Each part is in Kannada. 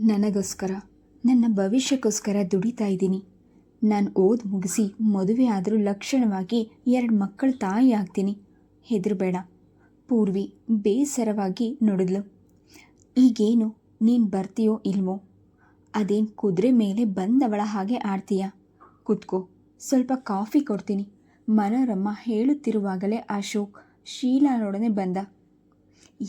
ನನಗೋಸ್ಕರ, ನನ್ನ ಭವಿಷ್ಯಕ್ಕೋಸ್ಕರ ದುಡಿತಾ ಇದ್ದೀನಿ. ನಾನು ಓದಿ ಮುಗಿಸಿ ಮದುವೆ ಆದರೂ ಲಕ್ಷಣವಾಗಿ ಎರಡು ಮಕ್ಕಳ ತಾಯಿ ಆಗ್ತೀನಿ. ಹೆದರಬೇಡ. ಪೂರ್ವಿ ಬೇಸರವಾಗಿ ನೋಡಿದ್ಲು. ಈಗೇನು, ನೀನು ಬರ್ತೀಯೋ ಇಲ್ವೋ? ಅದೇನು ಕುದುರೆ ಮೇಲೆ ಬಂದವಳ ಹಾಗೆ ಆಡ್ತೀಯ? ಕುತ್ಕೋ, ಸ್ವಲ್ಪ ಕಾಫಿ ಕೊಡ್ತೀನಿ. ಮನೋರಮ್ಮ ಹೇಳುತ್ತಿರುವಾಗಲೇ ಅಶೋಕ್ ಶೀಲಾನೊಡನೆ ಬಂದ.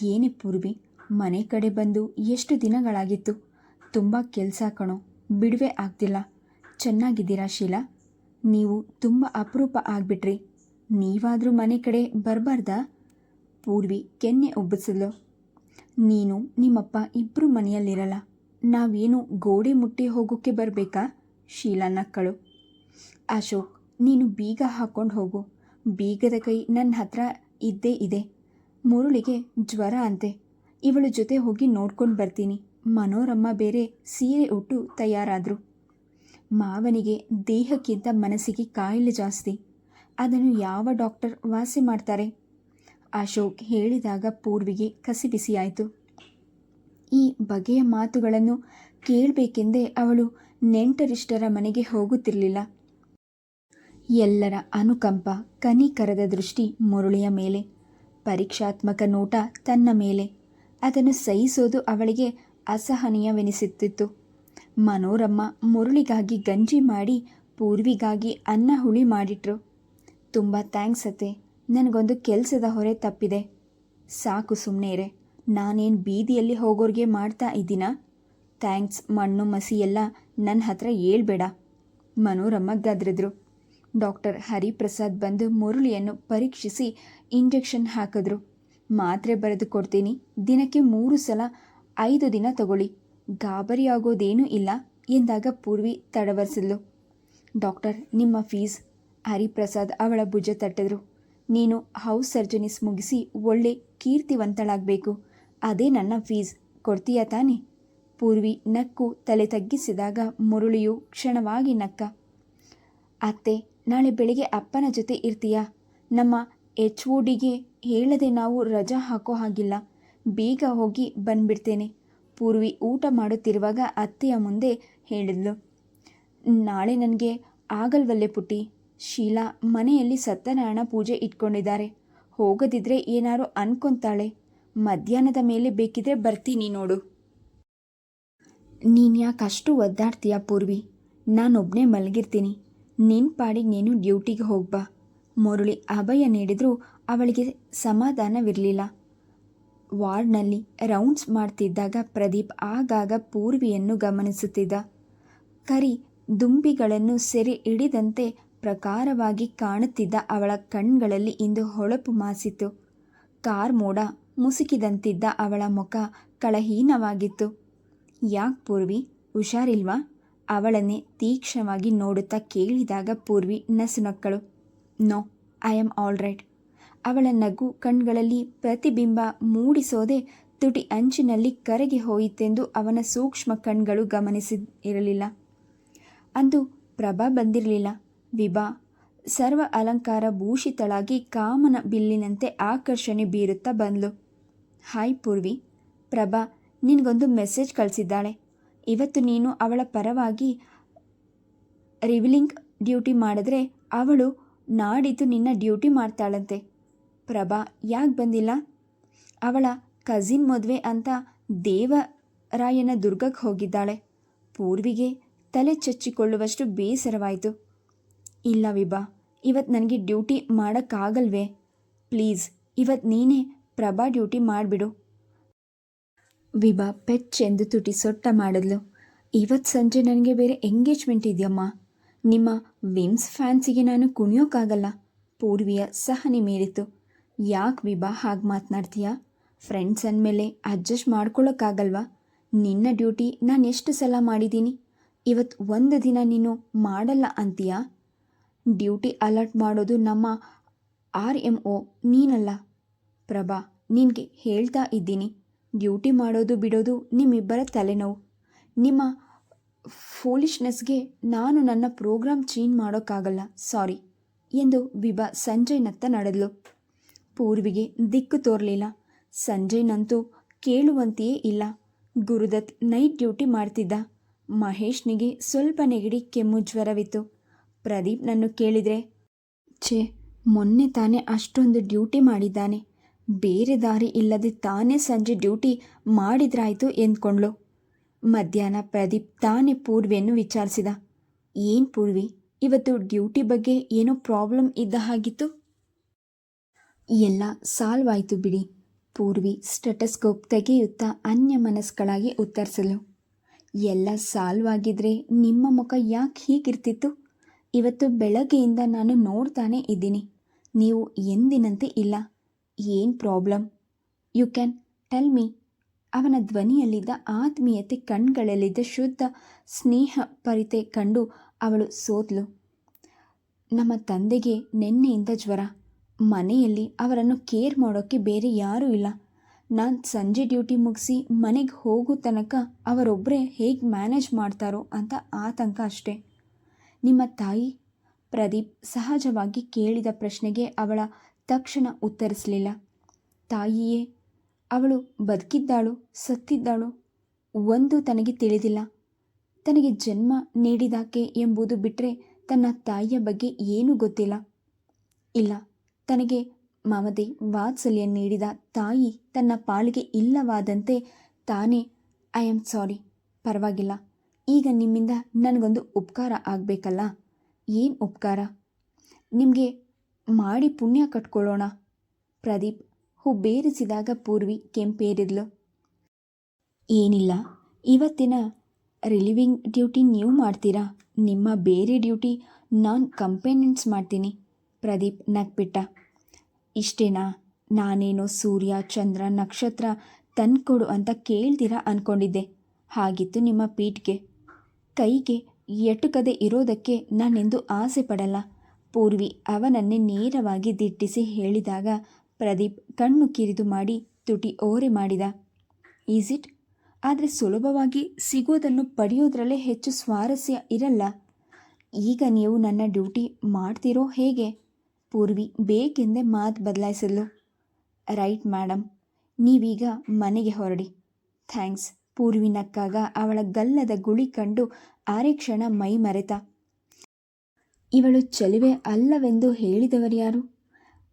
ಏನೇ ಪೂರ್ವಿ, ಮನೆ ಕಡೆ ಬಂದು ಎಷ್ಟು ದಿನಗಳಾಗಿತ್ತು? ತುಂಬ ಕೆಲಸ ಕಣೋ, ಬಿಡುವೆ ಆಗ್ತಿಲ್ಲ. ಚೆನ್ನಾಗಿದ್ದೀರಾ ಶೀಲಾ? ನೀವು ತುಂಬ ಅಪರೂಪ ಆಗಿಬಿಟ್ರಿ. ನೀವಾದರೂ ಮನೆ ಕಡೆ ಬರಬಾರ್ದಾ? ಪೂರ್ವಿ ಕೆನ್ನೆ ಒಬ್ಬಿಸಿದ್ಲು ನೀನು ನಿಮ್ಮಪ್ಪ ಇಬ್ಬರು ಮನೆಯಲ್ಲಿರಲ್ಲ, ನಾವೇನು ಗೋಡೆ ಮುಟ್ಟಿ ಹೋಗೋಕ್ಕೆ ಬರಬೇಕಾ? ಶೀಲಾ ನಕ್ಕಳು. ಅಶೋಕ್, ನೀನು ಬೀಗ ಹಾಕ್ಕೊಂಡು ಹೋಗು. ಬೀಗದ ಕೈ ನನ್ನ ಹತ್ರ ಇದ್ದೇ ಇದೆ. ಮುರುಳಿಗೆ ಜ್ವರ ಅಂತೆ. ಇವಳ ಜೊತೆ ಹೋಗಿ ನೋಡ್ಕೊಂಡು ಬರ್ತೀನಿ. ಮನೋರಮ್ಮ ಬೇರೆ ಸೀರೆ ಉಟ್ಟು ತಯಾರಾದರು. ಮಾವನಿಗೆ ದೇಹಕ್ಕಿಂತ ಮನಸ್ಸಿಗೆ ಕಾಯಿಲೆ ಜಾಸ್ತಿ. ಅದನ್ನು ಯಾವ ಡಾಕ್ಟರ್ ವಾಸಿ ಮಾಡ್ತಾರೆ? ಅಶೋಕ್ ಹೇಳಿದಾಗ ಪೂರ್ವಿಗೆ ಕಸಿಬಿಸಿಯಾಯಿತು ಈ ಬಗೆಯ ಮಾತುಗಳನ್ನು ಕೇಳಬೇಕೆಂದೇ ಅವಳು ನೆಂಟರಿಷ್ಟರ ಮನೆಗೆ ಹೋಗುತ್ತಿರಲಿಲ್ಲ. ಎಲ್ಲರ ಅನುಕಂಪ ಕನಿಕರದ ದೃಷ್ಟಿ ಮುರುಳಿಯ ಮೇಲೆ. ಪರೀಕ್ಷಾತ್ಮಕ ನೋಟ ತನ್ನ ಮೇಲೆ. ಅದನ್ನು ಸಹಿಸೋದು ಅವಳಿಗೆ ಅಸಹನೀಯವೆನಿಸುತ್ತಿತ್ತು. ಮನೋರಮ್ಮ ಮುರುಳಿಗಾಗಿ ಗಂಜಿ ಮಾಡಿ ಪೂರ್ವಿಗಾಗಿ ಅನ್ನ ಹುಳಿ ಮಾಡಿಟ್ರು. ತುಂಬ ಥ್ಯಾಂಕ್ಸ್ ಅತ್ತೆ, ನನಗೊಂದು ಕೆಲಸದ ಹೊರೆ ತಪ್ಪಿದೆ. ಸಾಕು ಸುಮ್ಮನೆ ನಾನೇನು ಬೀದಿಯಲ್ಲಿ ಹೋಗೋರಿಗೆ ಮಾಡ್ತಾ ಇದ್ದೀನ? ಥ್ಯಾಂಕ್ಸ್, ಮಣ್ಣು ಮಸಿ ಎಲ್ಲ ನನ್ನ ಹತ್ರ ಹೇಳ್ಬೇಡ, ಮನೋರಮ್ಮ ಗದ್ರಿದ್ರು. ಡಾಕ್ಟರ್ ಹರಿಪ್ರಸಾದ್ ಬಂದು ಮುರುಳಿಯನ್ನು ಪರೀಕ್ಷಿಸಿ ಇಂಜೆಕ್ಷನ್ ಹಾಕಿದ್ರು. ಮಾತ್ರೆ ಬರೆದು ಕೊಡ್ತೀನಿ, ದಿನಕ್ಕೆ ಮೂರು ಸಲ ಐದು ದಿನ ತಗೊಳ್ಳಿ. ಗಾಬರಿಯಾಗೋದೇನೂ ಇಲ್ಲ ಎಂದಾಗ ಪೂರ್ವಿ ತಡವರಿಸಿದ್ಲು. ಡಾಕ್ಟರ್, ನಿಮ್ಮ ಫೀಸ್. ಹರಿಪ್ರಸಾದ್ ಅವಳ ಭುಜ ತಟ್ಟಿದ್ರು. ನೀನು ಹೌಸ್ ಸರ್ಜನಿಸ್ ಮುಗಿಸಿ ಒಳ್ಳೆ ಕೀರ್ತಿವಂತಳಾಗಬೇಕು. ಅದೇ ನನ್ನ ಫೀಸ್. ಕೊಡ್ತೀಯಾ ತಾನೆ? ಪೂರ್ವಿ ನಕ್ಕು ತಲೆ ತಗ್ಗಿಸಿದಾಗ ಮುರುಳಿಯು ಕ್ಷಣವಾಗಿ ನಕ್ಕ. ಅತ್ತೆ, ನಾಳೆ ಬೆಳಿಗ್ಗೆ ಅಪ್ಪನ ಜೊತೆ ಇರ್ತೀಯಾ? ನಮ್ಮ ಎಚ್ ಒ ಡಿಗೆ ಹೇಳದೆ ನಾವು ರಜಾ ಹಾಕೋ ಹಾಗಿಲ್ಲ. ಬೇಗ ಹೋಗಿ ಬಂದ್ಬಿಡ್ತೇನೆ. ಪೂರ್ವಿ ಊಟ ಮಾಡುತ್ತಿರುವಾಗ ಅತ್ತೆಯ ಮುಂದೆ ಹೇಳಿದ್ಲು, ನಾಳೆ ನನಗೆ ಆಗಲ್ವಲ್ಲೇ ಪುಟ್ಟಿ. ಶೀಲಾ ಮನೆಯಲ್ಲಿ ಸತ್ಯನಾರಾಯಣ ಪೂಜೆ ಇಟ್ಕೊಂಡಿದ್ದಾರೆ. ಹೋಗದಿದ್ರೆ ಏನಾರು ಅನ್ಕೊಂತಾಳೆ. ಮಧ್ಯಾಹ್ನದ ಮೇಲೆ ಬೇಕಿದ್ರೆ ಬರ್ತೀನಿ ನೋಡು. ನೀನು ಅಷ್ಟು ಒದ್ದಾಡ್ತೀಯ ಪೂರ್ವಿ? ನಾನೊಬ್ಬನೇ ಮಲಗಿರ್ತೀನಿ. ನಿನ್ನ ಪಾಡಿಗೆ ನೀನು ಡ್ಯೂಟಿಗೆ ಹೋಗ್ಬಾ. ಮುರುಳಿ ಅಭಯ ನೀಡಿದರೂ ಅವಳಿಗೆ ಸಮಾಧಾನವಿರಲಿಲ್ಲ. ವಾರ್ಡ್ನಲ್ಲಿ ರೌಂಡ್ಸ್ ಮಾಡ್ತಿದ್ದಾಗ ಪ್ರದೀಪ್ ಆಗಾಗ ಪೂರ್ವಿಯನ್ನು ಗಮನಿಸುತ್ತಿದ್ದ. ಕರಿ ದುಂಬಿಗಳನ್ನು ಸೆರೆ ಹಿಡಿದಂತೆ ಪ್ರಕಾರವಾಗಿ ಕಾಣುತ್ತಿದ್ದ ಅವಳ ಕಣ್ಗಳಲ್ಲಿ ಇಂದು ಹೊಳಪು ಮಾಸಿತು ಕಾರ್ ಮೋಡ ಮುಸುಕಿದಂತಿದ್ದ ಅವಳ ಮುಖ ಕಳಹೀನವಾಗಿತ್ತು. ಯಾಕೆ ಪೂರ್ವಿ? ಹುಷಾರಿಲ್ವಾ? ಅವಳನ್ನೇ ತೀಕ್ಷ್ಣವಾಗಿ ನೋಡುತ್ತಾ ಕೇಳಿದಾಗ Purvi ನಸುನಕ್ಕಳು. No, I am all right. ಅವಳ ನಗು ಕಣ್ಗಳಲ್ಲಿ ಪ್ರತಿಬಿಂಬ ಮೂಡಿಸೋದೆ ತುಟಿ ಅಂಚಿನಲ್ಲಿ ಕರಗಿ ಹೋಯಿತೆಂದು ಅವನ ಸೂಕ್ಷ್ಮ ಕಣ್ಗಳು ಗಮನಿಸಿರಲಿಲ್ಲ. ಅಂದು ಪ್ರಭಾ ಬಂದಿರಲಿಲ್ಲ. ವಿಭಾ, ಸರ್ವ ಅಲಂಕಾರ ಭೂಷಿತಳಾಗಿ ಕಾಮನ ಬಿಲ್ಲಿನಂತೆ ಆಕರ್ಷಣೆ ಬೀರುತ್ತಾ ಬಂದ್ಲು. ಹಾಯ್ ಪೂರ್ವಿ, ಪ್ರಭಾ, ನಿನಗೊಂದು ಮೆಸೇಜ್ ಕಳಿಸಿದ್ದಾಳೆ. ಇವತ್ತು ನೀನು ಅವಳ ಪರವಾಗಿ ರಿವಿಲಿಂಗ್ ಡ್ಯೂಟಿ ಮಾಡಿದ್ರೆ ಅವಳು ನಾಡಿದ್ದು ನಿನ್ನ ಡ್ಯೂಟಿ ಮಾಡ್ತಾಳಂತೆ. ಪ್ರಭಾ ಯಾಕೆ ಬಂದಿಲ್ಲ? ಅವಳ ಕಸಿನ್ ಮದುವೆ ಅಂತ ದೇವರಾಯನ ದುರ್ಗಕ್ಕೆ ಹೋಗಿದ್ದಾಳೆ. ಪೂರ್ವಿಗೆ ತಲೆ ಚಚ್ಚಿಕೊಳ್ಳುವಷ್ಟು ಬೇಸರವಾಯಿತು. ಇಲ್ಲ ವಿಭಾ ಇವತ್ತು ನನಗೆ ಡ್ಯೂಟಿ ಮಾಡೋಕ್ಕಾಗಲ್ವೇ? ಪ್ಲೀಸ್ ಇವತ್ತು ನೀನೇ ಪ್ರಭಾ ಡ್ಯೂಟಿ ಮಾಡಿಬಿಡು. ವಿಭಾ ಪೆಚ್ಚೆಂದು ತುಟಿ ಸೊಟ್ಟ ಮಾಡಿದ್ಲು. ಇವತ್ತು ಸಂಜೆ ನನಗೆ ಬೇರೆ ಎಂಗೇಜ್ಮೆಂಟ್ ಇದೆಯಮ್ಮ. ನಿಮ್ಮ ವಿಮ್ಸ್ ಫ್ಯಾನ್ಸಿಗೆ ನಾನು ಕುಣಿಯೋಕ್ಕಾಗಲ್ಲ. ಪೂರ್ವಿಯ ಸಹನೆ ಮೀರಿತು ಯಾಕೆ ವಿಭಾ ಹಾಗೆ ಮಾತನಾಡ್ತೀಯಾ? ಫ್ರೆಂಡ್ಸ್ ಅಂದಮೇಲೆ ಅಡ್ಜಸ್ಟ್ ಮಾಡ್ಕೊಳ್ಳೋಕ್ಕಾಗಲ್ವಾ ನಿನ್ನ ಡ್ಯೂಟಿ ನಾನು ಎಷ್ಟು ಸಲ ಮಾಡಿದ್ದೀನಿ ಇವತ್ತು ಒಂದು ದಿನ ನೀನು ಮಾಡಲ್ಲ ಅಂತೀಯ? ಡ್ಯೂಟಿ ಅಲರ್ಟ್ ಮಾಡೋದು ನಮ್ಮ ಆರ್ ಎಂ ಒ ನೀನಲ್ಲ. ಪ್ರಭಾ, ನಿನಗೆ ಹೇಳ್ತಾ ಇದ್ದೀನಿ. ಡ್ಯೂಟಿ ಮಾಡೋದು ಬಿಡೋದು ನಿಮ್ಮಿಬ್ಬರ ತಲೆನೋವು. ನಿಮ್ಮ ಫೂಲಿಶ್ನೆಸ್ಗೆ ನಾನು ನನ್ನ ಪ್ರೋಗ್ರಾಮ್ ಚೇಂಜ್ ಮಾಡೋಕ್ಕಾಗಲ್ಲ. ಸಾರಿ ಎಂದು ವಿಭಾ ಸಂಜಯ್ನತ್ತ ನಡೆದ್ಲು. ಪೂರ್ವಿಗೆ ದಿಕ್ಕು ತೋರಲಿಲ್ಲ. ಸಂಜಯ್ನಂತೂ ಕೇಳುವಂತೆಯೇ ಇಲ್ಲ. ಗುರುದತ್ ನೈಟ್ ಡ್ಯೂಟಿ ಮಾಡ್ತಿದ್ದ. ಮಹೇಶ್ನಿಗೆ ಸ್ವಲ್ಪ ನೆಗಡಿ ಕೆಮ್ಮು ಜ್ವರವಿತ್ತು. ಪ್ರದೀಪ್ ನನ್ನ ಕೇಳಿದರೆ, ಛೇ, ಮೊನ್ನೆ ತಾನೇ ಅಷ್ಟೊಂದು ಡ್ಯೂಟಿ ಮಾಡಿದ್ದಾನೆ. ಬೇರೆ ದಾರಿ ಇಲ್ಲದೆ ತಾನೇ ಸಂಜೆ ಡ್ಯೂಟಿ ಮಾಡಿದ್ರಾಯ್ತು ಎಂದ್ಕೊಂಡ್ಳು. ಮಧ್ಯಾಹ್ನ ಪ್ರದೀಪ್ ತಾನೇ ಪೂರ್ವಿಯನ್ನು ವಿಚಾರಿಸಿದ. ಏನು ಪೂರ್ವಿ, ಇವತ್ತು ಡ್ಯೂಟಿ ಬಗ್ಗೆ ಏನೋ ಪ್ರಾಬ್ಲಮ್ ಇದ್ದ ಹಾಗಿತ್ತು? ಎಲ್ಲ ಸಾಲ್ವ್ ಆಯಿತು ಬಿಡಿ. ಪೂರ್ವಿ ಸ್ಟೆಟಸ್ಕೋಪ್ ತೆಗೆಯುತ್ತಾ ಅನ್ಯ ಮನಸ್ಸುಗಳಾಗಿ ಉತ್ತರಿಸಲು. ಎಲ್ಲ ಸಾಲ್ವ್ ಆಗಿದ್ರೆ ನಿಮ್ಮ ಮುಖ ಯಾಕೆ ಹೀಗಿರ್ತಿತ್ತು? ಇವತ್ತು ಬೆಳಗ್ಗೆಯಿಂದ ನಾನು ನೋಡ್ತಾನೆ ಇದ್ದೀನಿ. ನೀವು ಎಂದಿನಂತೆ ಇಲ್ಲ. ಏನು problem? You can tell me. ಅವನ ಧ್ವನಿಯಲ್ಲಿದ್ದ ಆತ್ಮೀಯತೆ ಕಣ್ಗಳಲ್ಲಿದ್ದ ಶುದ್ಧ ಸ್ನೇಹ ಪರಿತೆ ಕಂಡು ಅವಳು ಸೋತ್ಲು. ನಮ್ಮ ತಂದೆಗೆ ನೆನ್ನೆಯಿಂದ ಜ್ವರ. ಮನೆಯಲ್ಲಿ ಅವರನ್ನು ಕೇರ್ ಮಾಡೋಕ್ಕೆ ಬೇರೆ ಯಾರೂ ಇಲ್ಲ. ನಾನು ಸಂಜೆ ಡ್ಯೂಟಿ ಮುಗಿಸಿ ಮನೆಗೆ ಹೋಗೋ ತನಕ ಅವರೊಬ್ಬರೇ ಹೇಗೆ ಮ್ಯಾನೇಜ್ ಮಾಡ್ತಾರೋ ಅಂತ ಆತಂಕ ಅಷ್ಟೇ. ನಿಮ್ಮ ತಾಯಿ? ಪ್ರದೀಪ್ ಸಹಜವಾಗಿ ಕೇಳಿದ ಪ್ರಶ್ನೆಗೆ ಅವಳ ತಕ್ಷಣ ಉತ್ತರಿಸಲಿಲ್ಲ. ತಾಯಿಯೇ, ಅವಳು ಬದುಕಿದ್ದಾಳು, ಸತ್ತಿದ್ದಾಳು ಒಂದು ತನಗೆ ತಿಳಿದಿಲ್ಲ. ತನಗೆ ಜನ್ಮ ನೀಡಿದಾಕೆ ಎಂಬುದು ಬಿಟ್ಟರೆ ತನ್ನ ತಾಯಿಯ ಬಗ್ಗೆ ಏನೂ ಗೊತ್ತಿಲ್ಲ. ಇಲ್ಲ. ತನಗೆ ಮಮತೆ ವಾತ್ಸಲ್ಯ ನೀಡಿದ ತಾಯಿ ತನ್ನ ಪಾಲಿಗೆ ಇಲ್ಲವಾದಂತೆ ತಾನೇ ಐ ಆಮ್ ಸಾರಿ ಪರವಾಗಿಲ್ಲ. ಈಗ ನಿಮ್ಮಿಂದ ನನಗೊಂದು ಉಪಕಾರ ಆಗಬೇಕಲ್ಲ? ಏನು ಉಪಕಾರ? ನಿಮಗೆ ಮಾಡಿ ಪುಣ್ಯ ಕಟ್ಕೊಳ್ಳೋಣ. ಪ್ರದೀಪ್ ಹುಬ್ಬೇರಿಸಿದಾಗ ಪೂರ್ವಿ ಕೆಂಪೇರಿದ್ಲು. ಏನಿಲ್ಲ. ಇವತ್ತಿನ ರಿಲೀವಿಂಗ್ ಡ್ಯೂಟಿ ನೀವು ಮಾಡ್ತೀರಾ? ನಿಮ್ಮ ಬೇರೆ ಡ್ಯೂಟಿ ನಾನು ಕಂಪೇನೆಂಟ್ಸ್ ಮಾಡ್ತೀನಿ. ಪ್ರದೀಪ್ ನಗ್ಬಿಟ್ಟ. ಇಷ್ಟೇನಾ? ನಾನೇನೋ ಸೂರ್ಯ, ಚಂದ್ರ, ನಕ್ಷತ್ರ ತಂದ್ಕೊಡು ಅಂತ ಕೇಳ್ತೀರಾ ಅಂದ್ಕೊಂಡಿದ್ದೆ ಹಾಗಿತ್ತು ನಿಮ್ಮ ಪೀಠ್ಗೆ. ಕೈಗೆ ಎಟುಕದೆ ಇರೋದಕ್ಕೆ ನಾನೆಂದು ಆಸೆ ಪಡಲ್ಲ. ಪೂರ್ವಿ ಅವನನ್ನೇ ನೇರವಾಗಿ ದಿಟ್ಟಿಸಿ ಹೇಳಿದಾಗ ಪ್ರದೀಪ್ ಕಣ್ಣು ಕಿರಿದು ಮಾಡಿ ತುಟಿ ಓರೆ ಮಾಡಿದ. ಈಸ್ ಇಟ್ ಆದರೆ ಸುಲಭವಾಗಿ ಸಿಗೋದನ್ನು ಪಡೆಯೋದ್ರಲ್ಲೇ ಹೆಚ್ಚು ಸ್ವಾರಸ್ಯ ಇರಲ್ಲ. ಈಗ ನೀವು ನನ್ನ ಡ್ಯೂಟಿ ಮಾಡ್ತಿರೋ ಹೇಗೆ? ಪೂರ್ವಿ, ಬೇಕೆಂದೇ ಮಾತು ಬದಲಾಯಿಸಲು. ರೈಟ್ ಮೇಡಮ್ ನೀವೀಗ ಮನೆಗೆ ಹೊರಡಿ. ಥ್ಯಾಂಕ್ಸ್. ಪೂರ್ವಿ ನಕ್ಕಾಗ ಅವಳ ಗಲ್ಲದ ಗುಳಿ ಕಂಡು ಆರೇ ಕ್ಷಣ ಮೈ ಮರೆತ. ಇವಳು ಚೆಲುವೆ ಅಲ್ಲವೆಂದು ಹೇಳಿದವರ್ಯಾರು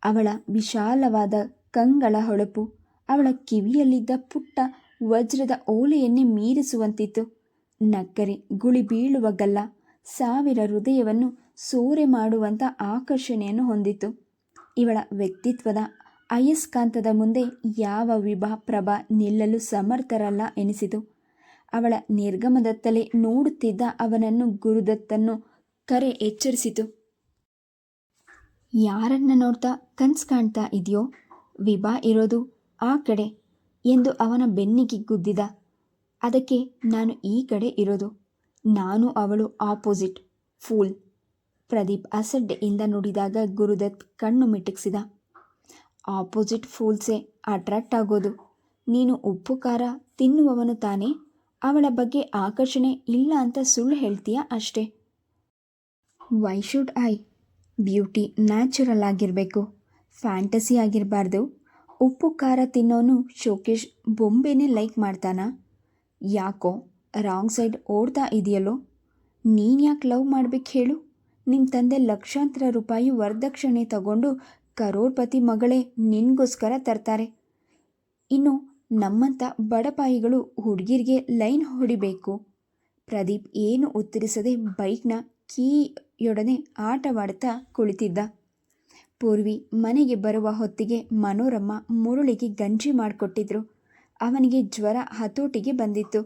ಅವಳ ವಿಶಾಲವಾದ ಕಂಗಳ ಹೊಳಪು, ಅವಳ ಕಿವಿಯಲ್ಲಿದ್ದ ಪುಟ್ಟ ವಜ್ರದ ಓಲೆಯನ್ನೇ ಮೀರಿಸುವಂತಿತ್ತು. ನಕ್ಕರೆ, ಗುಳಿ ಬೀಳುವ ಗಲ್ಲ, ಸಾವಿರ ಹೃದಯವನ್ನು ಸೂರೆ ಮಾಡುವಂಥ ಆಕರ್ಷಣೆಯನ್ನು ಹೊಂದಿತ್ತು ಇವಳ ವ್ಯಕ್ತಿತ್ವದ ಅಯಸ್ಕಾಂತದ ಮುಂದೆ ಯಾವ ವಿಭಾ ಪ್ರಭ ನಿಲ್ಲಲು ಸಮರ್ಥರಲ್ಲ ಎನಿಸಿತು. ಅವಳ ನಿರ್ಗಮದತ್ತಲೇ ನೋಡುತ್ತಿದ್ದ ಅವನನ್ನು ಗುರುದತ್ತನ್ನು ಕರೆ ಎಚ್ಚರಿಸಿತು. ಯಾರನ್ನ ನೋಡ್ತಾ ಕನ್ಸು ಕಾಣ್ತಾ ಇದೆಯೋ? ವಿಭಾ ಇರೋದು ಆ ಕಡೆ ಎಂದು ಅವನ ಬೆನ್ನಿಗೆ ಗುದ್ದಿದ. ಅದಕ್ಕೆ ನಾನು ಈ ಕಡೆ ಇರೋದು. ನಾನು ಅವಳು ಆಪೋಸಿಟ್ ಫೂಲ್ ಪ್ರದೀಪ್ ಅಸಡ್ಡೆಯಿಂದ ನುಡಿದಾಗ ಗುರುದತ್ ಕಣ್ಣು ಮಿಟುಕಿಸಿದ. ಆಪೋಸಿಟ್ ಫೂಲ್ಸೆ, ಅಟ್ರಾಕ್ಟ್ ಆಗೋದು. ನೀನು ಉಪ್ಪು, ಖಾರ ತಿನ್ನುವವನು ತಾನೇ. ಅವಳ ಬಗ್ಗೆ ಆಕರ್ಷಣೆ ಇಲ್ಲ ಅಂತ ಸುಳ್ಳು ಹೇಳ್ತೀಯ ಅಷ್ಟೇ? Why should I beauty natural ಆಗಿರಬೇಕು. ಫ್ಯಾಂಟಸಿ ಆಗಿರಬಾರ್ದು. ಉಪ್ಪು, ಖಾರ ತಿನ್ನೋನು ಶೋಕೇಶ್ ಬೊಂಬೆನೇ ಲೈಕ್ ಮಾಡ್ತಾನಾ? ಯಾಕೋ ರಾಂಗ್ ಸೈಡ್ ಓಡ್ತಾ ಇದೆಯಲ್ಲೋ. ನೀನು ಯಾಕೆ ಲವ್ ಮಾಡ್ಬೇಕು ಹೇಳು? ನಿಮ್ಮ ತಂದೆ ಲಕ್ಷಾಂತರ ರೂಪಾಯಿ ವರದಕ್ಷಿಣೆ ತಗೊಂಡು ಕರೋಡ್ಪತಿ ಮಗಳೇ ನಿನಗೋಸ್ಕರ ತರ್ತಾರೆ. ಇನ್ನು ನಮ್ಮಂಥ ಬಡಪಾಯಿಗಳು ಹುಡುಗಿರಿಗೆ ಲೈನ್ ಹೊಡಿಬೇಕು. ಪ್ರದೀಪ್ ಏನು ಉತ್ತರಿಸದೆ ಬೈಕ್ನ ಕೀಯೊಡನೆ ಆಟವಾಡ್ತಾ ಕುಳಿತಿದ್ದ. ಪೂರ್ವಿ ಮನೆಗೆ ಬರುವ ಹೊತ್ತಿಗೆ ಮನೋರಮ್ಮ ಮುರುಳಿಗೆ ಗಂಜಿ ಮಾಡಿಕೊಟ್ಟಿದ್ರು. ಅವನಿಗೆ ಜ್ವರ ಹತೋಟಿಗೆ ಬಂದಿತ್ತು.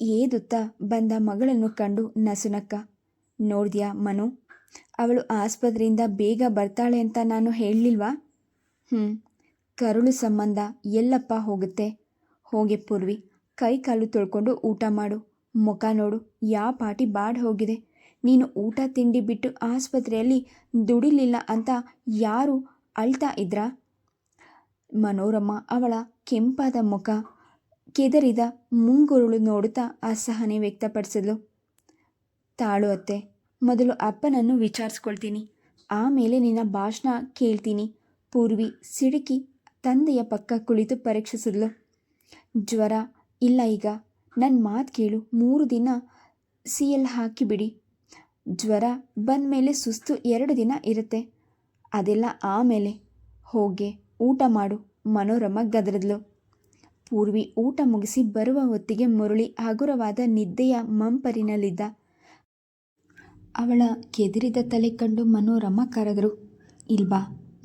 ಏದುತ್ತಾ ಬಂದ ಮಗಳನ್ನು ಕಂಡು ನಸುನಕ್ಕ ನೋಡ್ದ್ಯಾ ಮನು? ಅವಳು ಆಸ್ಪತ್ರೆಯಿಂದ ಬೇಗ ಬರ್ತಾಳೆ ಅಂತ ನಾನು ಹೇಳಲಿಲ್ವಾ? ಹ್ಞೂ ಕರುಳು ಸಂಬಂಧ ಎಲ್ಲಪ್ಪ ಹೋಗುತ್ತೆ. ಹೋಗೆ ಪೂರ್ವಿ, ಕೈ ಕಾಲು ತೊಳ್ಕೊಂಡು ಊಟ ಮಾಡು. ಮುಖ ನೋಡು ಯಾವ ಪಾಟಿ ಬಾಡ್ ಹೋಗಿದೆ. ನೀನು ಊಟ ತಿಂಡಿ ಬಿಟ್ಟು ಆಸ್ಪತ್ರೆಯಲ್ಲಿ ದುಡಿಲಿಲ್ಲ ಅಂತ ಯಾರು ಅಳ್ತಾ ಇದ್ರಾ? ಮನೋರಮ್ಮ ಅವಳ ಕೆಂಪಾದ ಮುಖ, ಕೆದರಿದ ಮುಂಗುರುಳು ನೋಡುತ್ತಾ ಅಸಹನೆ ವ್ಯಕ್ತಪಡಿಸಿದ್ಲು. ತಾಳು ಅತ್ತೆ. ಮೊದಲು ಅಪ್ಪನನ್ನು ವಿಚಾರಿಸ್ಕೊಳ್ತೀನಿ. ಆಮೇಲೆ ನಿನ್ನ ಭಾಷಣ ಕೇಳ್ತೀನಿ. ಪೂರ್ವಿ ಸಿಡುಕಿ ತಂದೆಯ ಪಕ್ಕ ಕುಳಿತು ಪರೀಕ್ಷಿಸಿದ್ಲು ಜ್ವರ, ಇಲ್ಲ ಈಗ. ನನ್ನ ಮಾತು ಕೇಳು. ಮೂರು ದಿನ ಸಿ ಎಲ್ ಹಾಕಿಬಿಡಿ ಜ್ವರ ಬಂದ ಮೇಲೆ ಸುಸ್ತು ಎರಡು ದಿನ ಇರುತ್ತೆ. ಅದೆಲ್ಲ ಆಮೇಲೆ. ಹೋಗೆ, ಊಟ ಮಾಡು. ಮನೋರಮ ಗದರಿದ್ಲು. ಪೂರ್ವಿ ಊಟ ಮುಗಿಸಿ ಬರುವ ಹೊತ್ತಿಗೆ ಮುರುಳಿ ಹಗುರವಾದ ನಿದ್ದೆಯ ಮಂಪರಿನಲ್ಲಿದ್ದ ಅವಳ ಕೆದಿರಿದ ತಲೆ ಕಂಡು ಮನೋರಮ ಕರೆದರು. ಇಲ್ಬಾ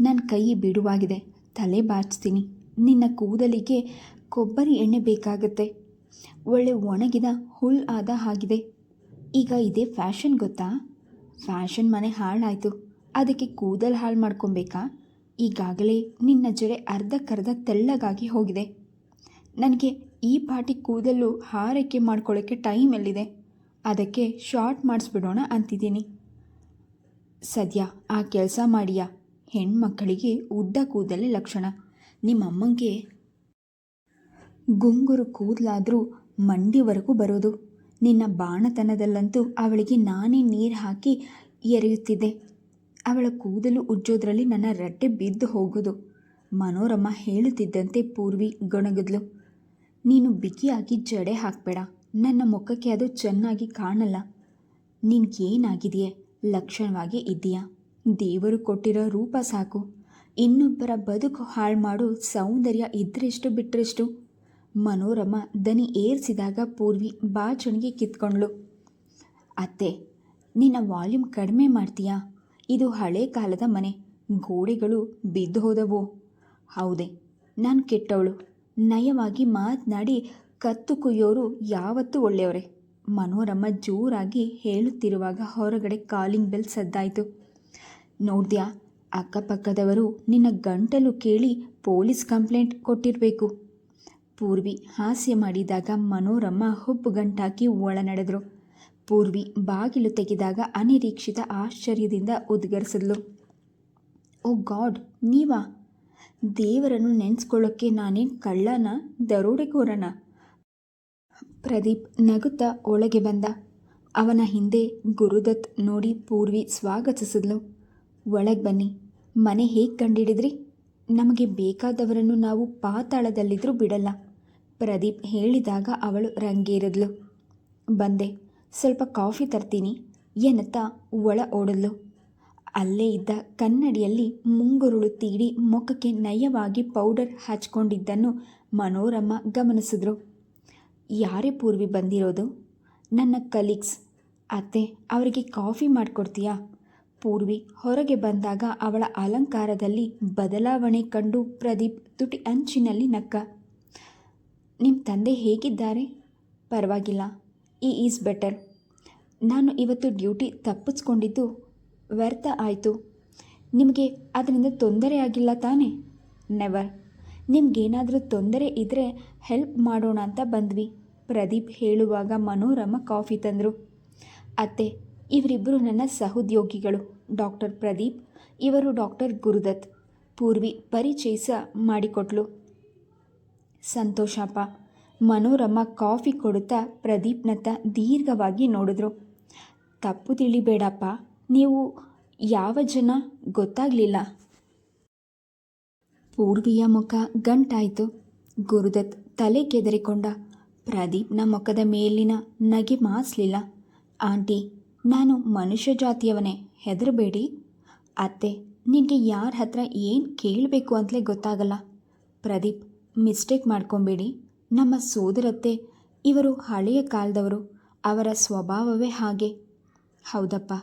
ನನ್ನ ಕೈ ಬಿಡುವಾಗಿದೆ, ತಲೆ ಬಾಚ್ತೀನಿ, ನಿನ್ನ ಕೂದಲಿಗೆ ಕೊಬ್ಬರಿ ಎಣ್ಣೆ ಬೇಕಾಗುತ್ತೆ. ಒಳ್ಳೆ ಒಣಗಿದ ಹುಲ್ ಆದ ಹಾಗಿದೆ. ಈಗ ಇದೇ ಫ್ಯಾಷನ್ ಗೊತ್ತಾ? ಫ್ಯಾಷನ್ ಮನೆ ಹಾಳಾಯಿತು, ಅದಕ್ಕೆ ಕೂದಲು ಹಾಳು ಮಾಡ್ಕೊಬೇಕಾ? ಈಗಾಗಲೇ ನಿನ್ನ ಜಡೆ ಅರ್ಧಕ್ಕರ್ಧ ತೆಳ್ಳಗಾಗಿ ಹೋಗಿದೆ. ನನಗೆ ಈ ಪಾಟಿ ಕೂದಲು ಹಾರೈಕೆ ಮಾಡ್ಕೊಳ್ಳೋಕ್ಕೆ ಟೈಮ್ ಎಲ್ಲಿದೆ? ಅದಕ್ಕೆ ಶಾರ್ಟ್ ಮಾಡಿಸ್ಬಿಡೋಣ ಅಂತಿದ್ದೀನಿ. ಸದ್ಯ, ಆ ಕೆಲಸ ಮಾಡಿಯಾ? ಹೆಣ್ಮಕ್ಕಳಿಗೆ ಉದ್ದ ಕೂದಲೇ ಲಕ್ಷಣ. ನಿಮ್ಮಮ್ಮಂಗೆ ಗುಂಗುರು ಕೂದಲಾದರೂ ಮಂಡಿವರೆಗೂ ಬರೋದು. ನಿನ್ನ ಬಾಣತನದಲ್ಲಂತೂ ಅವಳಿಗೆ ನಾನೇ ನೀರು ಹಾಕಿ ಎರೆಯುತ್ತಿದ್ದೆ. ಅವಳ ಕೂದಲು ಉಜ್ಜೋದ್ರಲ್ಲಿ ನನ್ನ ರಟ್ಟೆ ಬಿದ್ದು ಹೋಗೋದು. ಮನೋರಮ ಹೇಳುತ್ತಿದ್ದಂತೆ ಪೂರ್ವಿ ಗೊಣಗಿದ್ಲು. ನೀನು ಬಿಗಿಯಾಗಿ ಜಡೆ ಹಾಕಬೇಡ. ನನ್ನ ಮುಖಕ್ಕೆ ಅದು ಚೆನ್ನಾಗಿ ಕಾಣಲ್ಲ. ನಿನ್ಗೇನಾಗಿದೆಯೇ ಲಕ್ಷಣವಾಗಿ ಇದೆಯಾ ದೇವರು ಕೊಟ್ಟಿರೋ ರೂಪ ಸಾಕು. ಇನ್ನೊಬ್ಬರ ಬದುಕು ಹಾಳು ಮಾಡೋ ಸೌಂದರ್ಯ ಇದ್ರೆಷ್ಟು ಬಿಟ್ಟರೆಷ್ಟು ಮನೋರಮ ದನಿ ಏರಿಸಿದಾಗ ಪೂರ್ವಿ ಬಾಚಣಿಗೆ ಕಿತ್ಕೊಂಡ್ಳು. ಅತ್ತೆ, ನಿನ್ನ ವಾಲ್ಯೂಮ್ ಕಡಿಮೆ ಮಾಡ್ತೀಯಾ? ಇದು ಹಳೆ ಕಾಲದ ಮನೆ. ಗೋಡೆಗಳು ಬಿದ್ದು ಹೋದವು. ಹೌದೇ, ನಾನು ಕೆಟ್ಟವಳು. ನಯವಾಗಿ ಮಾತನಾಡಿ ಕತ್ತು ಕುಯ್ಯೋರು ಯಾವತ್ತೂ ಒಳ್ಳೆಯವರೇ. ಮನೋರಮ್ಮ ಜೋರಾಗಿ ಹೇಳುತ್ತಿರುವಾಗ ಹೊರಗಡೆ ಕಾಲಿಂಗ್ ಬೆಲ್ ಸದ್ದಾಯಿತು. ನೋಡ್ದ್ಯಾ, ಅಕ್ಕಪಕ್ಕದವರು ನಿನ್ನ ಗಂಟಲು ಕೇಳಿ ಪೊಲೀಸ್ ಕಂಪ್ಲೇಂಟ್ ಕೊಟ್ಟಿರಬೇಕು. ಪೂರ್ವಿ ಹಾಸ್ಯ ಮಾಡಿದಾಗ ಮನೋರಮ್ಮ ಹುಬ್ಬು ಗಂಟಾಕಿ ಒಳ ನಡೆದರು ಪೂರ್ವಿ ಬಾಗಿಲು ತೆಗೆದಾಗ ಅನಿರೀಕ್ಷಿತ ಆಶ್ಚರ್ಯದಿಂದ ಉದ್ಗರಿಸಿದ್ಲು. ಓ ಗಾಡ್, ನೀವಾ? ದೇವರನ್ನು ನೆನೆಸ್ಕೊಳ್ಳೋಕ್ಕೆ ನಾನೇನು ಕಳ್ಳನ, ದರೋಡೆಕೋರನ? ಪ್ರದೀಪ್ ನಗುತ್ತಾ ಒಳಗೆ ಬಂದ. ಅವನ ಹಿಂದೆ ಗುರುದತ್ ನೋಡಿ ಪೂರ್ವಿ ಸ್ವಾಗತಿಸಿದ್ಲು. ಒಳಗೆ ಬನ್ನಿ, ಮನೆ ಹೇಗೆ ಕಂಡಿಡಿದ್ರಿ? ನಮಗೆ ಬೇಕಾದವರನ್ನು ನಾವು ಪಾತಾಳದಲ್ಲಿದ್ದರೂ ಬಿಡಲ್ಲ. ಪ್ರದೀಪ್ ಹೇಳಿದಾಗ ಅವಳು ರಂಗೇರಿದ್ಲು. ಬಂದೆ, ಸ್ವಲ್ಪ ಕಾಫಿ ತರ್ತೀನಿ, ಎನ್ನುತ್ತಾ ಒಳ ಓಡದ್ಲು. ಅಲ್ಲೇ ಇದ್ದ ಕನ್ನಡಿಯಲ್ಲಿ ಮುಂಗುರುಳು ತೀಡಿ ಮುಖಕ್ಕೆ ನಯವಾಗಿ ಪೌಡರ್ ಹಚ್ಕೊಂಡಿದ್ದನ್ನು ಮನೋರಮ ಗಮನಿಸಿದ್ರು. ಯಾರೇ ಪೂರ್ವಿ ಬಂದಿರೋದು? ನನ್ನ ಕಲೀಗ್ಸ್. ಅತ್ತೆ, ಅವರಿಗೆ ಕಾಫಿ ಮಾಡಿಕೊಡ್ತೀಯಾ? ಪೂರ್ವಿ ಹೊರಗೆ ಬಂದಾಗ ಅವಳ ಅಲಂಕಾರದಲ್ಲಿ ಬದಲಾವಣೆ ಕಂಡು ಪ್ರದೀಪ್ ತುಟಿ ಅಂಚಿನಲ್ಲಿ ನಕ್ಕ. ನಿಮ್ಮ ತಂದೆ ಹೇಗಿದ್ದಾರೆ? ಪರವಾಗಿಲ್ಲ. ಈ ಈಸ್ ಬೆಟರ್ ನಾನು ಇವತ್ತು ಡ್ಯೂಟಿ ತಪ್ಪಿಸ್ಕೊಂಡಿದ್ದು ವ್ಯರ್ಥ ಆಯಿತು. ನಿಮಗೆ ಅದರಿಂದ ತೊಂದರೆ ಆಗಿಲ್ಲ ತಾನೇ? ನೆವರ್ ನಿಮಗೇನಾದರೂ ತೊಂದರೆ ಇದ್ದರೆ ಹೆಲ್ಪ್ ಮಾಡೋಣ ಅಂತ ಬಂದ್ವಿ. ಪ್ರದೀಪ್ ಹೇಳುವಾಗ ಮನೋರಮ ಕಾಫಿ ತಂದರು. ಅತ್ತೆ ಇವರಿಬ್ಬರು ನನ್ನ ಸಹೋದ್ಯೋಗಿಗಳು. ಡಾಕ್ಟರ್ ಪ್ರದೀಪ್, ಇವರು ಡಾಕ್ಟರ್ ಗುರುದತ್. ಪೂರ್ವಿ ಪರಿಚಯಿಸ ಮಾಡಿಕೊಟ್ಲು. ಸಂತೋಷಪ್ಪ. ಮನೋರಮ ಕಾಫಿ ಕೊಡುತ್ತಾ ಪ್ರದೀಪ್ನತ್ತ ದೀರ್ಘವಾಗಿ ನೋಡಿದ್ರು. ತಪ್ಪು ತಿಳಿಬೇಡಪ್ಪ. ನೀವು ಯಾವ ಜನ ಗೊತ್ತಾಗಲಿಲ್ಲ. ಪೂರ್ವಿಯ ಮುಖ ಗಂಟಾಯಿತು. ಗುರುದತ್ ತಲೆ ಕೆದರಿಕೊಂಡ. ಪ್ರದೀಪ್ನ ಮುಖದ ಮೇಲಿನ ನಗೆ ಮಾಸಲಿಲ್ಲ. ಆಂಟಿ, ನಾನು ಮನುಷ್ಯ ಜಾತಿಯವನೇ, ಹೆದರಬೇಡಿ. ಅತ್ತೆ, ನಿನಗೆ ಯಾರ ಹತ್ರ ಏನು ಕೇಳಬೇಕು ಅಂತಲೇ ಗೊತ್ತಾಗಲ್ಲ. ಪ್ರದೀಪ್, ಮಿಸ್ಟೇಕ್ ಮಾಡ್ಕೊಬೇಡಿ. ನಮ್ಮ ಸೋದರತ್ತೆ, ಇವರು ಹಳೆಯ ಕಾಲದವರು, ಅವರ ಸ್ವಭಾವವೇ ಹಾಗೆ. ಹೌದಪ್ಪ,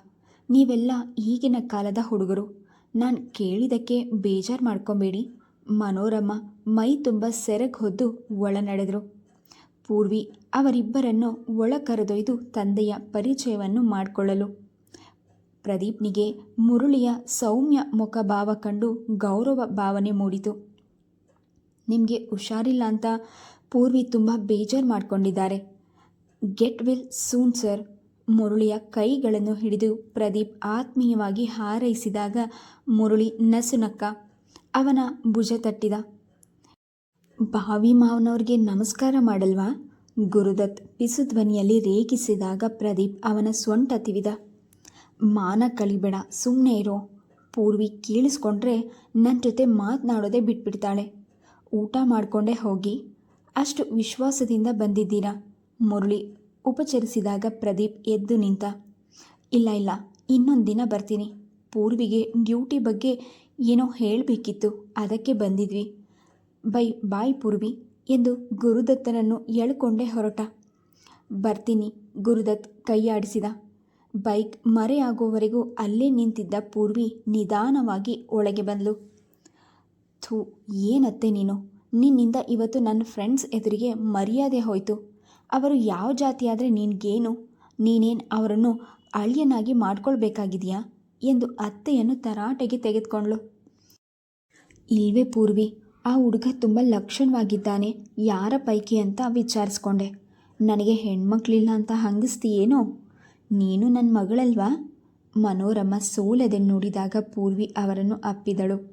ನೀವೆಲ್ಲ ಈಗಿನ ಕಾಲದ ಹುಡುಗರು. ನಾನು ಕೇಳಿದ್ದಕ್ಕೆ ಬೇಜಾರು ಮಾಡ್ಕೊಬೇಡಿ. ಮನೋರಮ್ಮ ಮೈ ತುಂಬ ಸೆರಗ್ ಹೊದ್ದು ಒಳ ನಡೆದರು ಪೂರ್ವಿ ಅವರಿಬ್ಬರನ್ನು ಒಳ ಕರೆದೊಯ್ದು ತಂದೆಯ ಪರಿಚಯವನ್ನು ಮಾಡಿಕೊಳ್ಳಲು. ಪ್ರದೀಪ್ನಿಗೆ ಮುರುಳಿಯ ಸೌಮ್ಯ ಮುಖಭಾವ ಕಂಡು ಗೌರವ ಭಾವನೆ ಮೂಡಿತು. ನಿಮಗೆ ಹುಷಾರಿಲ್ಲ ಅಂತ ಪೂರ್ವಿ ತುಂಬ ಬೇಜಾರು ಮಾಡಿಕೊಂಡಿದ್ದಾರೆ. Get well soon, sir. ಮುರುಳಿಯ ಕೈಗಳನ್ನು ಹಿಡಿದು ಪ್ರದೀಪ್ ಆತ್ಮೀಯವಾಗಿ ಹಾರೈಸಿದಾಗ ಮುರುಳಿ ನಸುನಕ್ಕ, ಅವನ ಭುಜ ತಟ್ಟಿದ. ಭಾವಿ ಮಾವನವ್ರಿಗೆ ನಮಸ್ಕಾರ ಮಾಡಲ್ವಾ? ಗುರುದತ್ ಪಿಸು ಧ್ವನಿಯಲ್ಲಿ ರೇಗಿಸಿದಾಗ ಪ್ರದೀಪ್ ಅವನ ಸೊಂಟ ತಿವಿದ. ಮಾನ ಕಳಿಬೇಡ ಸುಮ್ಮನೆ ಇರೋ. ಪೂರ್ವಿ ಕೇಳಿಸ್ಕೊಂಡ್ರೆ ನನ್ನ ಜೊತೆ ಮಾತನಾಡೋದೇ ಬಿಟ್ಬಿಡ್ತಾಳೆ. ಊಟ ಮಾಡಿಕೊಂಡೇ ಹೋಗಿ. ಅಷ್ಟು ವಿಶ್ವಾಸದಿಂದ ಬಂದಿದ್ದೀರಾ? ಮುರಳಿ ಉಪಚರಿಸಿದಾಗ ಪ್ರದೀಪ್ ಎದ್ದು ನಿಂತ. ಇಲ್ಲ ಇಲ್ಲ, ಇನ್ನೊಂದು ದಿನ ಬರ್ತೀನಿ. ಪೂರ್ವಿಗೆ ಡ್ಯೂಟಿ ಬಗ್ಗೆ ಏನೋ ಹೇಳಬೇಕಿತ್ತು, ಅದಕ್ಕೆ ಬಂದಿದ್ವಿ. ಬೈ, ಬಾಯ್ ಪೂರ್ವಿ ಎಂದು ಗುರುದತ್ತನನ್ನು ಎಳ್ಕೊಂಡೇ ಹೊರಟ. ಬರ್ತೀನಿ, ಗುರುದತ್ ಕೈಯಾಡಿಸಿದ. ಬೈಕ್ ಮರೆಯಾಗುವವರೆಗೂ ಅಲ್ಲೇ ನಿಂತಿದ್ದ ಪೂರ್ವಿ ನಿಧಾನವಾಗಿ ಒಳಗೆ ಬಂದಳು ಥೂ, ಏನತ್ತೆ ನೀನು? ನಿನ್ನಿಂದ ಇವತ್ತು ನನ್ನ ಫ್ರೆಂಡ್ಸ್ ಎದುರಿಗೆ ಮರ್ಯಾದೆ ಹೋಯಿತು. ಅವರು ಯಾವ ಜಾತಿಯಾದರೆ ನಿನಗೇನು? ನೀನೇನು ಅವರನ್ನು ಅಳಿಯನಾಗಿ ಮಾಡ್ಕೊಳ್ಬೇಕಾಗಿದೆಯಾ? ಎಂದು ಅತ್ತೆಯನ್ನು ತರಾಟೆಗೆ ತೆಗೆದುಕೊಂಡ್ಳು. ಇಲ್ವೇ ಪೂರ್ವಿ ಆ ಹುಡುಗ ತುಂಬ ಲಕ್ಷಣವಾಗಿದ್ದಾನೆ. ಯಾರ ಪೈಕಿ ಅಂತ ವಿಚಾರಿಸ್ಕೊಂಡೆ. ನನಗೆ ಹೆಣ್ಮಕ್ಳಿಲ್ಲ ಅಂತ ಹಂಗಿಸ್ತೀಯೇನೋ? ನೀನು ನನ್ನ ಮಗಳಲ್ವಾ? ಮನೋರಮ ಸೋಲದೆ ನೋಡಿದಾಗ ಪೂರ್ವಿ ಅವರನ್ನು ಅಪ್ಪಿದಳು.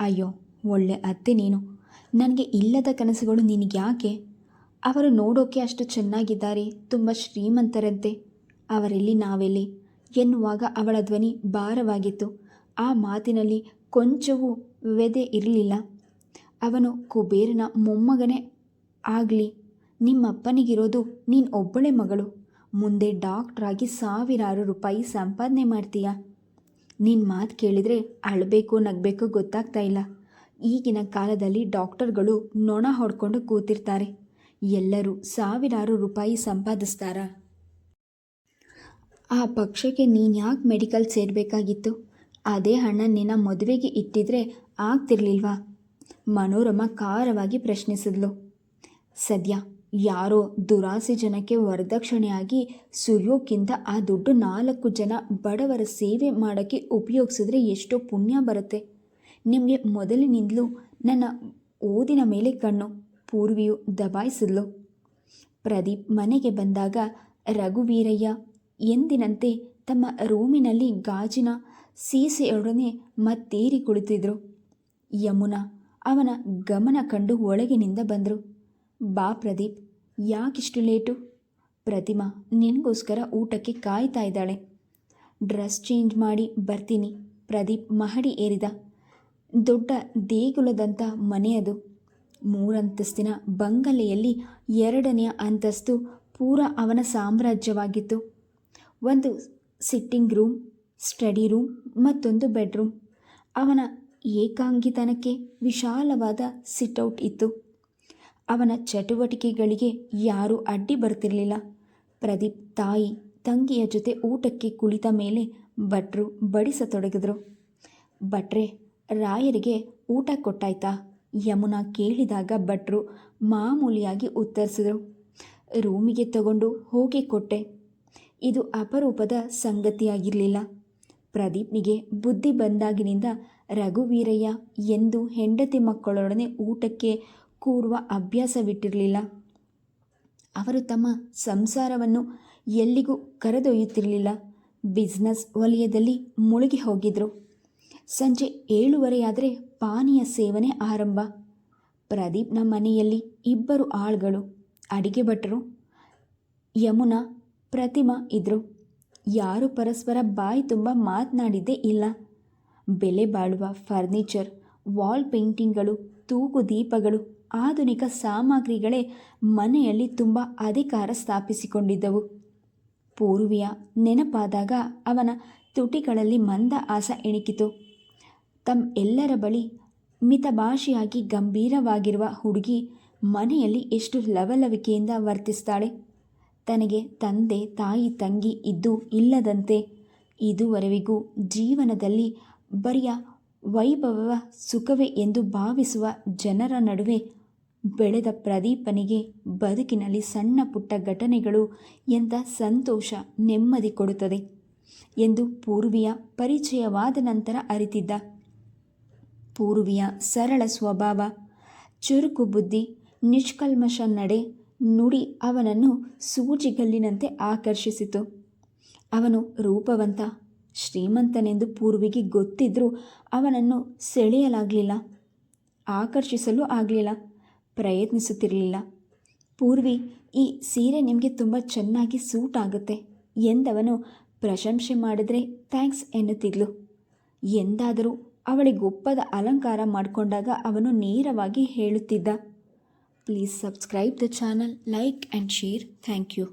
ಅಯ್ಯೋ, ಒಳ್ಳೆ ಅತ್ತೆ ನೀನು. ನನಗೆ ಇಲ್ಲದ ಕನಸುಗಳು ನಿನಗ್ಯಾಕೆ? ಅವರು ನೋಡೋಕೆ ಅಷ್ಟು ಚೆನ್ನಾಗಿದ್ದಾರೆ. ತುಂಬ ಶ್ರೀಮಂತರಂತೆ. ಅವರೆಲ್ಲಿ ನಾವೆಲ್ಲಿ? ಎನ್ನುವಾಗ ಅವಳ ಧ್ವನಿ ಭಾರವಾಗಿತ್ತು. ಆ ಮಾತಿನಲ್ಲಿ ಕೊಂಚವೂ ವ್ಯದೆ ಇರಲಿಲ್ಲ. ಅವನು ಕುಬೇರನ ಮೊಮ್ಮಗನೇ. ಆಗಲಿ, ನಿಮ್ಮಪ್ಪನಿಗಿರೋದು ನೀನು ಒಬ್ಬಳೆ ಮಗಳು. ಮುಂದೆ ಡಾಕ್ಟ್ರಾಗಿ ಸಾವಿರಾರು ರೂಪಾಯಿ ಸಂಪಾದನೆ ಮಾಡ್ತೀಯ? ನಿನ್ನ ಮಾತು ಕೇಳಿದರೆ ಅಳಬೇಕು, ನಗಬೇಕು ಗೊತ್ತಾಗ್ತಾ ಇಲ್ಲ. ಈಗಿನ ಕಾಲದಲ್ಲಿ ಡಾಕ್ಟರ್ಗಳು ನೊಣ ಹೊಡ್ಕೊಂಡು ಕೂತಿರ್ತಾರೆ. ಎಲ್ಲರೂ ಸಾವಿರಾರು ರೂಪಾಯಿ ಸಂಪಾದಿಸ್ತಾರ? ಆ ಪಕ್ಷಕ್ಕೆ ನೀನು ಯಾಕೆ ಮೆಡಿಕಲ್ ಸೇರಬೇಕಾಗಿತ್ತು? ಅದೇ ಹಣ ನಿನ್ನ ಮದುವೆಗೆ ಇಟ್ಟಿದ್ರೆ ಆಗ್ತಿರ್ಲಿಲ್ವಾ? ಮನೋರಮ ಖಾರವಾಗಿ ಪ್ರಶ್ನಿಸಿದ್ಲು. ಸದ್ಯ ಯಾರೋ ದುರಾಸೆ ಜನಕ್ಕೆ ವರದಕ್ಷಿಣೆಯಾಗಿ ಸುರಿಯೋಕ್ಕಿಂತ ಆ ದುಡ್ಡು ನಾಲ್ಕು ಜನ ಬಡವರ ಸೇವೆ ಮಾಡೋಕ್ಕೆ ಉಪಯೋಗಿಸಿದ್ರೆ ಎಷ್ಟೋ ಪುಣ್ಯ ಬರುತ್ತೆ. ನಿಮಗೆ ಮೊದಲಿನಿಂದಲೂ ನನ್ನ ಓದಿನ ಮೇಲೆ ಕಣ್ಣು, ಪೂರ್ವಿಯು ದಬಾಯಿಸಿದ್ಲು. ಪ್ರದೀಪ್ ಮನೆಗೆ ಬಂದಾಗ ರಘುವೀರಯ್ಯ ಎಂದಿನಂತೆ ತಮ್ಮ ರೂಮಿನಲ್ಲಿ ಗಾಜಿನ ಸೀಸೆಯೊಡನೆ ಮತ್ತೇರಿ ಕುಳಿತಿದ್ರು. ಯಮುನಾ ಅವನ ಗಮನ ಕಂಡು ಒಳಗಿನಿಂದ ಬಂದರು. ಬಾ ಪ್ರದೀಪ್, ಯಾಕಿಷ್ಟು ಲೇಟು? ಪ್ರತಿಮಾ ನಿನಗೋಸ್ಕರ ಊಟಕ್ಕೆ ಕಾಯ್ತಾ ಇದ್ದಾಳೆ. ಡ್ರೆಸ್ ಚೇಂಜ್ ಮಾಡಿ ಬರ್ತೀನಿ. ಪ್ರದೀಪ್ ಮಹಡಿ ಏರಿದ. ದೊಡ್ಡ ದೇಗುಲದಂಥ ಮನೆಯದು ಮೂರಂತಸ್ತಿನ ಬಂಗಲೆಯಲ್ಲಿ ಎರಡನೆಯ ಅಂತಸ್ತು ಪೂರ ಅವನ ಸಾಮ್ರಾಜ್ಯವಾಗಿತ್ತು. ಒಂದು ಸಿಟ್ಟಿಂಗ್ ರೂಮ್ ಸ್ಟಡಿ ರೂಮ್ ಮತ್ತೊಂದು ಬೆಡ್ರೂಮ್ ಅವನ ಏಕಾಂಗಿತನಕ್ಕೆ ವಿಶಾಲವಾದ ಸಿಟ್ಔಟ್ ಇತ್ತು. ಅವನ ಚಟುವಟಿಕೆಗಳಿಗೆ ಯಾರೂ ಅಡ್ಡಿ ಬರ್ತಿರಲಿಲ್ಲ. ಪ್ರದೀಪ್ ತಾಯಿ ತಂಗಿಯ ಜೊತೆ ಊಟಕ್ಕೆ ಕುಳಿತ ಮೇಲೆ ಭಟ್ರು ಬಡಿಸತೊಡಗಿದ್ರು ಭಟ್ರೆ, ರಾಯರಿಗೆ ಊಟ ಕೊಟ್ಟಾಯ್ತಾ? ಯಮುನಾ ಕೇಳಿದಾಗ ಭಟ್ರು ಮಾಮೂಲಿಯಾಗಿ ಉತ್ತರಿಸಿದರು. ರೂಮಿಗೆ ತಗೊಂಡು ಹೋಗಿ ಕೊಟ್ಟೆ. ಇದು ಅಪರೂಪದ ಸಂಗತಿಯಾಗಿರಲಿಲ್ಲ. ಪ್ರದೀಪ್ನಿಗೆ ಬುದ್ಧಿ ಬಂದಾಗಿನಿಂದ ರಘುವೀರಯ್ಯ ಎಂದು ಹೆಂಡತಿ ಮಕ್ಕಳೊಡನೆ ಊಟಕ್ಕೆ ಕೂರುವ ಅಭ್ಯಾಸವಿಟ್ಟಿರಲಿಲ್ಲ. ಅವರು ತಮ್ಮ ಸಂಸಾರವನ್ನು ಎಲ್ಲಿಗೂ ಕರೆದೊಯ್ಯುತ್ತಿರಲಿಲ್ಲ. ಬಿಸ್ನೆಸ್ ವಲಯದಲ್ಲಿ ಮುಳುಗಿ ಹೋಗಿದ್ರು. ಸಂಜೆ ಏಳುವರೆಯಾದರೆ ಪಾನೀಯ ಸೇವನೆ ಆರಂಭ. ಪ್ರದೀಪ್ನ ಮನೆಯಲ್ಲಿ ಇಬ್ಬರು ಆಳ್ಗಳು, ಅಡಿಗೆ ಭಟ್ರು, ಯಮುನಾ, ಪ್ರತಿಮಾ ಇದ್ರು. ಯಾರು ಪರಸ್ಪರ ಬಾಯಿ ತುಂಬ ಮಾತನಾಡಿದ್ದೇ ಇಲ್ಲ. ಬೆಲೆ ಬಾಳುವ ಫರ್ನಿಚರ್, ವಾಲ್ ಪೇಂಟಿಂಗ್ಗಳು, ತೂಗು ದೀಪಗಳು, ಆಧುನಿಕ ಸಾಮಗ್ರಿಗಳೇ ಮನೆಯಲ್ಲಿ ತುಂಬ ಅಧಿಕಾರ ಸ್ಥಾಪಿಸಿಕೊಂಡಿದ್ದವು. ಪೂರ್ವಿಯ ನೆನಪಾದಾಗ ಅವನ ತುಟಿಗಳಲ್ಲಿ ಮಂದ ಆಸ ಎಣಿಕಿತು. ತಮ್ಮ ಎಲ್ಲರ ಬಳಿ ಮಿತಭಾಷೆಯಾಗಿ ಗಂಭೀರವಾಗಿರುವ ಹುಡುಗಿ ಮನೆಯಲ್ಲಿ ಎಷ್ಟು ಲವಲವಿಕೆಯಿಂದ ವರ್ತಿಸ್ತಾಳೆ. ತನಗೆ ತಂದೆ, ತಾಯಿ, ತಂಗಿ ಇದ್ದು ಇಲ್ಲದಂತೆ ಇದುವರೆವಿಗೂ ಜೀವನದಲ್ಲಿ ಬರಿಯ ವೈಭವ ಸುಖವೇ ಎಂದು ಭಾವಿಸುವ ಜನರ ನಡುವೆ ಬೆಳೆದ ಪ್ರದೀಪನಿಗೆ ಬದುಕಿನಲ್ಲಿ ಸಣ್ಣ ಪುಟ್ಟ ಘಟನೆಗಳು ಎಂಥ ಸಂತೋಷ ನೆಮ್ಮದಿ ಕೊಡುತ್ತದೆ ಎಂದು ಪೂರ್ವಿಯ ಪರಿಚಯವಾದ ನಂತರ ಅರಿತಿದ್ದ. ಪೂರ್ವಿಯ ಸರಳ ಸ್ವಭಾವ, ಚುರುಕು ಬುದ್ಧಿ, ನಿಷ್ಕಲ್ಮಶ ನಡೆ, ನುಡಿ ಅವನನ್ನು ಸೂಜಿಗಲ್ಲಿನಂತೆ ಆಕರ್ಷಿಸಿತು. ಅವನು ರೂಪವಂತ ಶ್ರೀಮಂತನೆಂದು ಪೂರ್ವಿಗೆ ಗೊತ್ತಿದ್ದರೂ ಅವನನ್ನು ಸೆಳೆಯಲಾಗಲಿಲ್ಲ, ಆಕರ್ಷಿಸಲು ಆಗಲಿಲ್ಲ, ಪ್ರಯತ್ನಿಸುತ್ತಿರಲಿಲ್ಲ ಪೂರ್ವಿ, ಈ ಸೀರೆ ನಿಮಗೆ ತುಂಬ ಚೆನ್ನಾಗಿ ಸೂಟ್ ಆಗುತ್ತೆ ಎಂದವನು ಪ್ರಶಂಸೆ ಮಾಡಿದರೆ ಥ್ಯಾಂಕ್ಸ್ ಎನ್ನುತ್ತಿದ್ಲು ಎಂದಾದರೂ ಅವಳಿಗೊಪ್ಪದ ಅಲಂಕಾರ ಮಾಡಿಕೊಂಡಾಗ ಅವನು ನೇರವಾಗಿ ಹೇಳುತ್ತಿದ್ದ, please subscribe the channel, like and share, thank you.